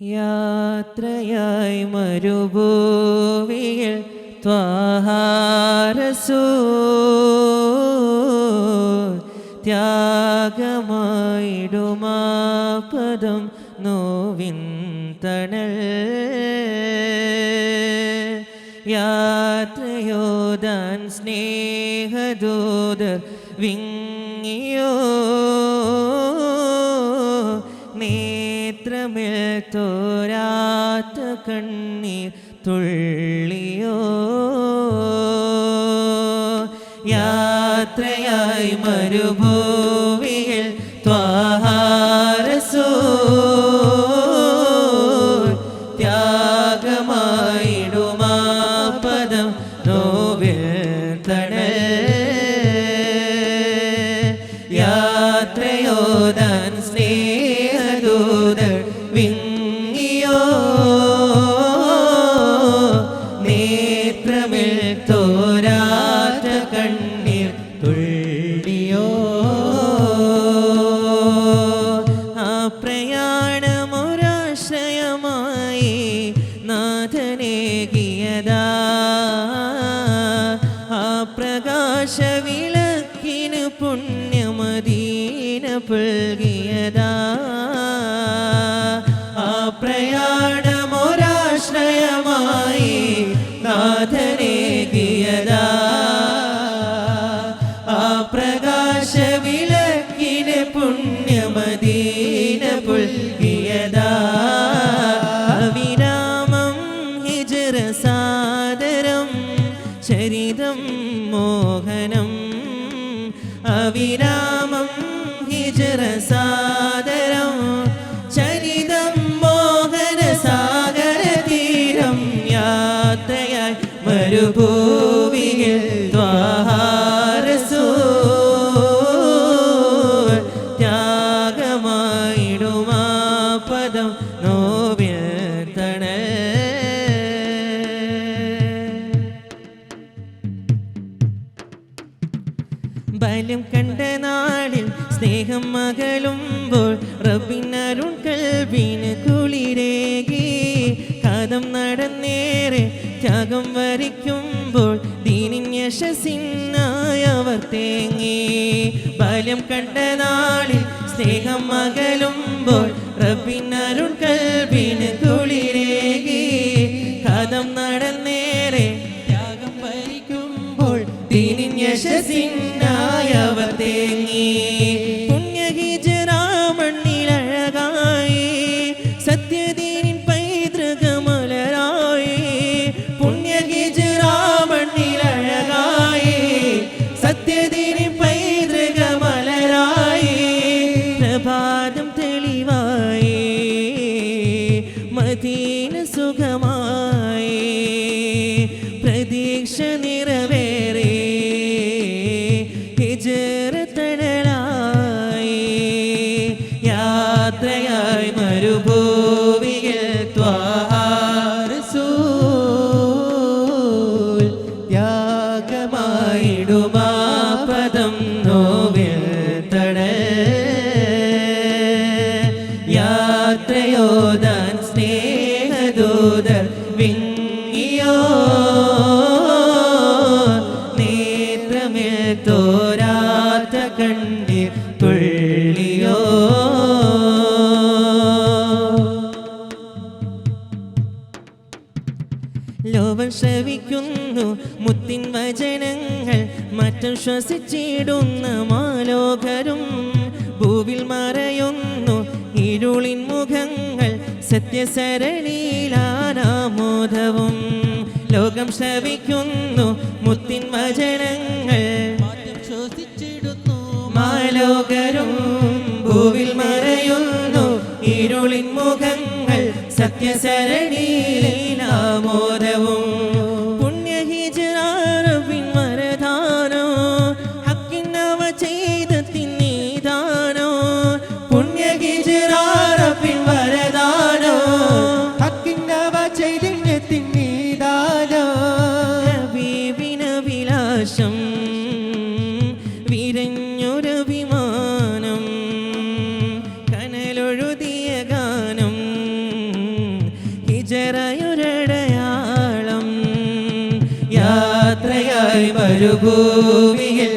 യാത്രയായി മരുഭൂവിയിൽ ത്വാഹാരസൂ ത്യാഗമായിടുമാ പദം നോവിൻ തണൽ. യാത്രയോദാൻ സ്നേഹദൂതർ വിങ്ങിയോ തോരാത്ത കണ്ണീർ തുള്ളിയോ? യാത്രയായി മരുഭൂവിയിൽ പുണ്യമദീന പുൽകിയതാ. ഹിജറ ചരിതം മോഹന സാഗര തീരം യാത്രയായി ത്യാഗമായിടുമാ പദം നോവിൽ തണൽ ബലം കണ്ട നാളിൽ സ്നേഹം മകളുമ്പോൾ റബിനരുൺ കൽവിന് കുളിരേകി. കഥം നടന്നേറെ ത്യാഗം വരിക്കുമ്പോൾ ദീനിൻ അവർ തേങ്ങി. ബാല്യം കണ്ട നാളിൽ സ്നേഹം മകളുമ്പോൾ റബിനരുൺ കൽവിന് കുളിരേകി. കഥം നടന്നേറെ ത്യാഗം വരിക്കുമ്പോൾ ദീനിൻ പ്രതീക്ഷ നിറവേറി തോരാത്ത കണ്ണീർ തുള്ളിയോ? ലോകം ശ്രവിക്കുന്നു മുത്തിൻ വചനങ്ങൾ മറ്റും ശ്വസിച്ചിടുന്ന മാലോകരും. ഭൂവിൽ മറയുന്നു ഇരുളിൻ മുഖങ്ങൾ സത്യസരണിയിലാനാമോദവും ലോകം ശ്രവിക്കുന്നു മുത്തിൻ വചനങ്ങൾ ഭൂവിൽ മറയുന്നു ഇരുളിൻ മുഖങ്ങൾ സത്യസരണിയിലാമോദവും യാത്രയായി മരുഭൂമിയിൽ